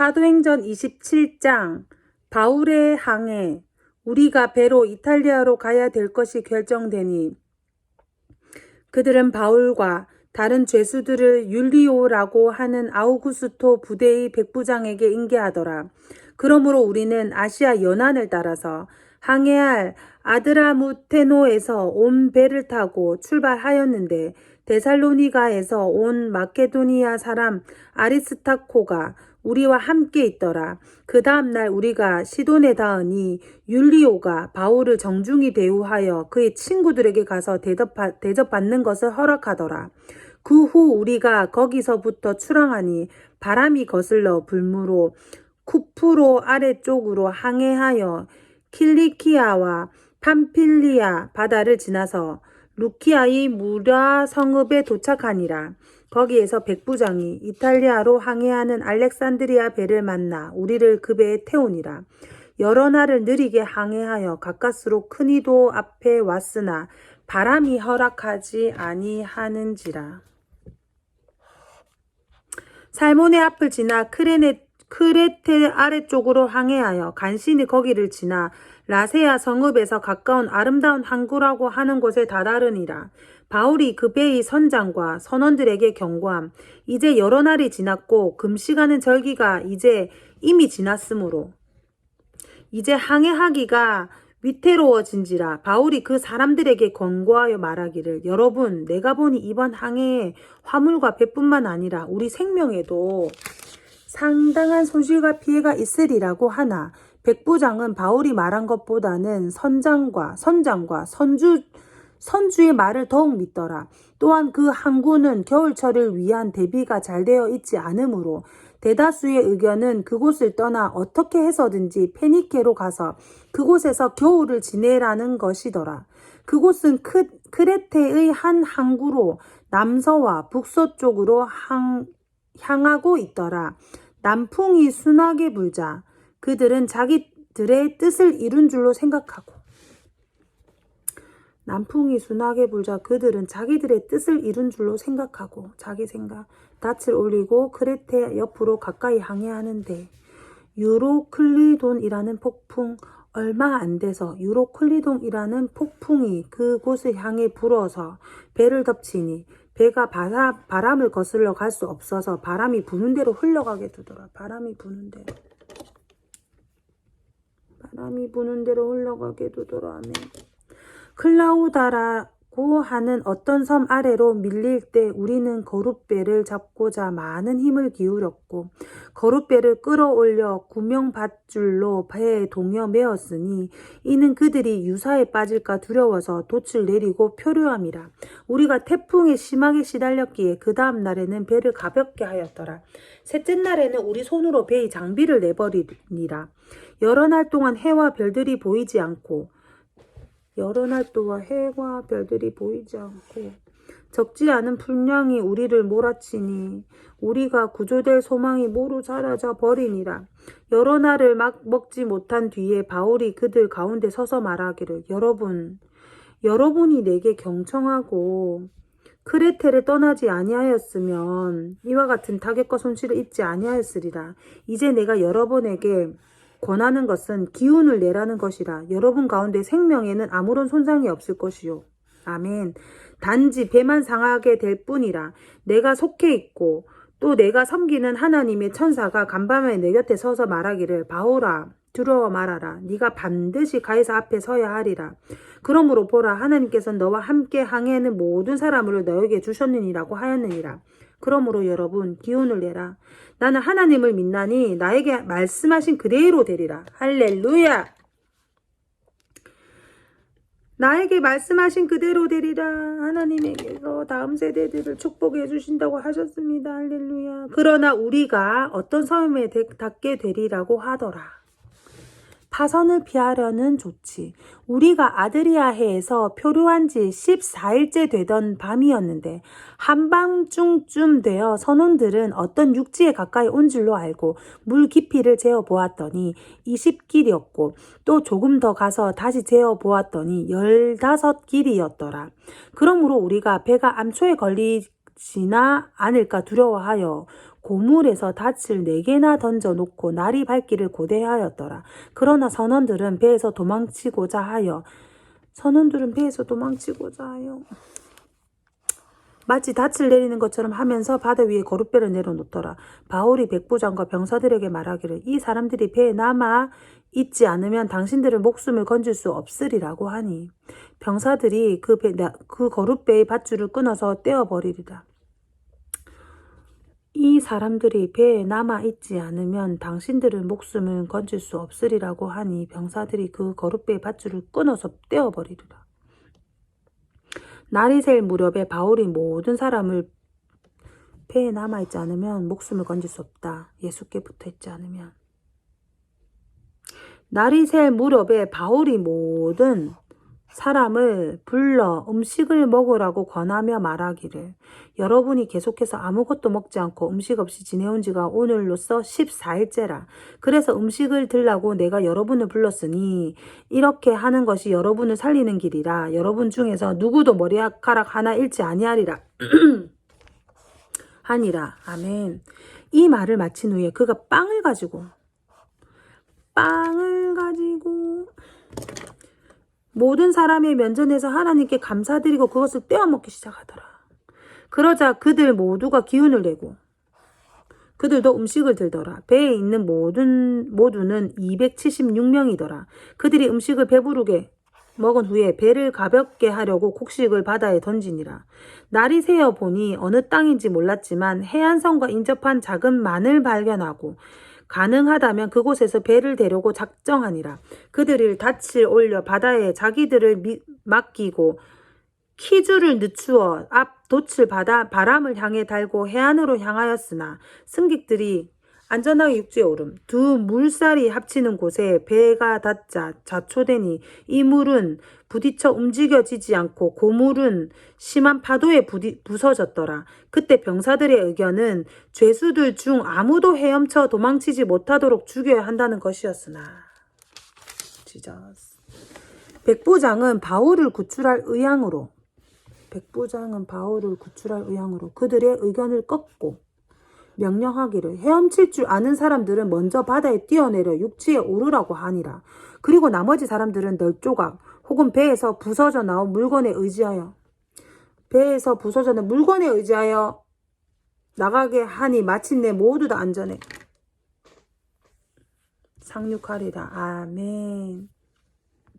사도행전 27장 바울의 항해 우리가 배로 이탈리아로 가야 될 것이 결정되니 그들은 바울과 다른 죄수들을 율리오라고 하는 아우구스토 부대의 백부장에게 인계하더라. 그러므로 우리는 아시아 연안을 따라서 항해할 아드라무테노에서 온 배를 타고 출발하였는데 데살로니가에서 온 마케도니아 사람 아리스타코가 우리와 함께 있더라. 그 다음날 우리가 시돈에 닿으니 율리오가 바울을 정중히 대우하여 그의 친구들에게 가서 대접받, 대접받는 것을 허락하더라. 그 후 우리가 거기서부터 출항하니 바람이 거슬러 불무로 쿠프로 아래쪽으로 항해하여 킬리키아와 팜필리아 바다를 지나서 루키아의 무라 성읍에 도착하니라. 거기에서 백부장이 이탈리아로 항해하는 알렉산드리아 배를 만나 우리를 그 배에 태우니라. 여러 날을 느리게 항해하여 가까스로 큰 이도 앞에 왔으나 바람이 허락하지 아니하는지라. 살몬의 앞을 지나 크레네, 크레테 아래쪽으로 항해하여 간신히 거기를 지나 라세아 성읍에서 가까운 아름다운 항구라고 하는 곳에 다다르니라. 바울이 그 배의 선장과 선원들에게 경고함. 이제 여러 날이 지났고 금시가는 절기가 이제 이미 지났으므로 이제 항해하기가 위태로워진지라 바울이 그 사람들에게 권고하여 말하기를 여러분 내가 보니 이번 항해에 화물과 배뿐만 아니라 우리 생명에도 상당한 손실과 피해가 있으리라고 하나 백부장은 바울이 말한 것보다는 선장과 선장과 선주 선주의 말을 더욱 믿더라. 또한 그 항구는 겨울철을 위한 대비가 잘 되어 있지 않으므로 대다수의 의견은 그곳을 떠나 어떻게 해서든지 페니케로 가서 그곳에서 겨울을 지내라는 것이더라. 그곳은 크, 크레테의 한 항구로 남서와 북서쪽으로 항, 향하고 있더라. 남풍이 순하게 불자. 그들은 자기들의 뜻을 이룬 줄로 생각하고. 남풍이 순하게 불자. 그들은 자기들의 뜻을 이룬 줄로 생각하고 자기 생각 닻을 올리고 크레테 옆으로 가까이 항해하는데 유로클리돈이라는 폭풍 얼마 안 돼서 유로클리돈이라는 폭풍이 그곳을 향해 불어서 배를 덮치니 배가 바라, 바람을 거슬러 갈 수 없어서 바람이 부는 대로 흘러가게 두더라. 바람이 부는 대로. 바람이 부는 대로 흘러가게 두더라. 아멘. 클라우다라 고 하는 어떤 섬 아래로 밀릴 때 우리는 거룻배를 잡고자 많은 힘을 기울였고 거룻배를 끌어올려 구명밧줄로 배에 동여 메었으니 이는 그들이 유사에 빠질까 두려워서 돛을 내리고 표류함이라. 우리가 태풍에 심하게 시달렸기에 그 다음 날에는 배를 가볍게 하였더라. 셋째 날에는 우리 손으로 배의 장비를 내버리니라. 여러 날 동안 해와 별들이 보이지 않고 여러 날 동안 해와 별들이 보이지 않고 적지 않은 풍량이 우리를 몰아치니 우리가 구조될 소망이 모두 사라져 버리니라. 여러 날을 막 먹지 못한 뒤에 바울이 그들 가운데 서서 말하기를 여러분 여러분이 내게 경청하고 크레테를 떠나지 아니하였으면 이와 같은 타격과 손실을 입지 아니하였으리라. 이제 내가 여러분에게 권하는 것은 기운을 내라는 것이라. 여러분 가운데 생명에는 아무런 손상이 없을 것이요. 아멘. 단지 배만 상하게 될 뿐이라. 내가 속해 있고 또 내가 섬기는 하나님의 천사가 간밤에 내 곁에 서서 말하기를 바오라 두려워 말아라. 네가 반드시 가이사 앞에 서야 하리라. 그러므로 보라 하나님께서 너와 함께 항해하는 모든 사람을 너에게 주셨느니라고 하였느니라. 그러므로 여러분 기운을 내라. 나는 하나님을 믿나니 나에게 말씀하신 그대로 되리라. 할렐루야. 나에게 말씀하신 그대로 되리라. 하나님에게서 다음 세대들을 축복해 주신다고 하셨습니다. 할렐루야. 그러나 우리가 어떤 섬에 닿게 되리라고 하더라. 파선을 피하려는 조치. 우리가 아드리아해에서 표류한 지 14일째 되던 밤이었는데 한밤중쯤 되어 선원들은 어떤 육지에 가까이 온 줄로 알고 물 깊이를 재어 보았더니 20길이었고 또 조금 더 가서 다시 재어 보았더니 15길이었더라. 그러므로 우리가 배가 암초에 걸리 지나 않을까 두려워하여 고물에서 닻을 네 개나 던져 놓고 날이 밝기를 고대하였더라. 그러나 선원들은 배에서 도망치고자 하여 선원들은 배에서 도망치고자 하여 마치 닻을 내리는 것처럼 하면서 바다 위에 거룻배를 내려놓더라. 바울이 백부장과 병사들에게 말하기를 이 사람들이 배에 남아 있지 않으면 당신들의 목숨을 건질 수 없으리라고 하니 병사들이 그, 배, 나- 그 거룻배의 밧줄을 끊어서 떼어버리리라. 이 사람들이 배에 남아 있지 않으면 당신들의 목숨을 건질 수 없으리라고 하니 병사들이 그 거룻배의 밧줄을 끊어서 떼어버리리라. 날이 셀 무렵에 바울이 모든 사람을 배에 남아 있지 않으면 목숨을 건질 수 없다. 예수께 붙어 있지 않으면. 날이 셀 무렵에 바울이 모든 사람을 불러 음식을 먹으라고 권하며 말하기를 여러분이 계속해서 아무것도 먹지 않고 음식 없이 지내온 지가 오늘로써 14일째라. 그래서 음식을 들라고 내가 여러분을 불렀으니 이렇게 하는 것이 여러분을 살리는 길이라. 여러분 중에서 누구도 머리카락 하나 잃지 아니하리라. 하니라. 아멘. 이 말을 마친 후에 그가 빵을 가지고 빵을 가지고 모든 사람의 면전에서 하나님께 감사드리고 그것을 떼어 먹기 시작하더라. 그러자 그들 모두가 기운을 내고 그들도 음식을 들더라. 배에 있는 모든 모두는 276명이더라. 그들이 음식을 배부르게 먹은 후에 배를 가볍게 하려고 곡식을 바다에 던지니라. 날이 새어 보니 어느 땅인지 몰랐지만 해안선과 인접한 작은 만을 발견하고 가능하다면 그곳에서 배를 대려고 작정하니라. 그들을 닻을 올려 바다에 자기들을 미- 맡기고 키줄을 늦추어 앞 돛을 받아 바람을 향해 달고 해안으로 향하였으나 승객들이 안전하게 육지에 오름 두 물살이 합치는 곳에 배가 닿자 자초되니 이 물은 부딪혀 움직여지지 않고 고물은 심한 파도에 부디, 부서졌더라. 그때 병사들의 의견은 죄수들 중 아무도 헤엄쳐 도망치지 못하도록 죽여야 한다는 것이었으나 지저스. 백부장은 바울을 구출할 의향으로 백부장은 바울을 구출할 의향으로 그들의 의견을 꺾고 명령하기를 헤엄칠 줄 아는 사람들은 먼저 바다에 뛰어내려 육지에 오르라고 하니라. 그리고 나머지 사람들은 널조각 혹은 배에서 부서져 나온 물건에 의지하여 배에서 부서져 나온 물건에 의지하여 나가게 하니 마침내 모두 다 안전해. 상륙하리라. 아멘.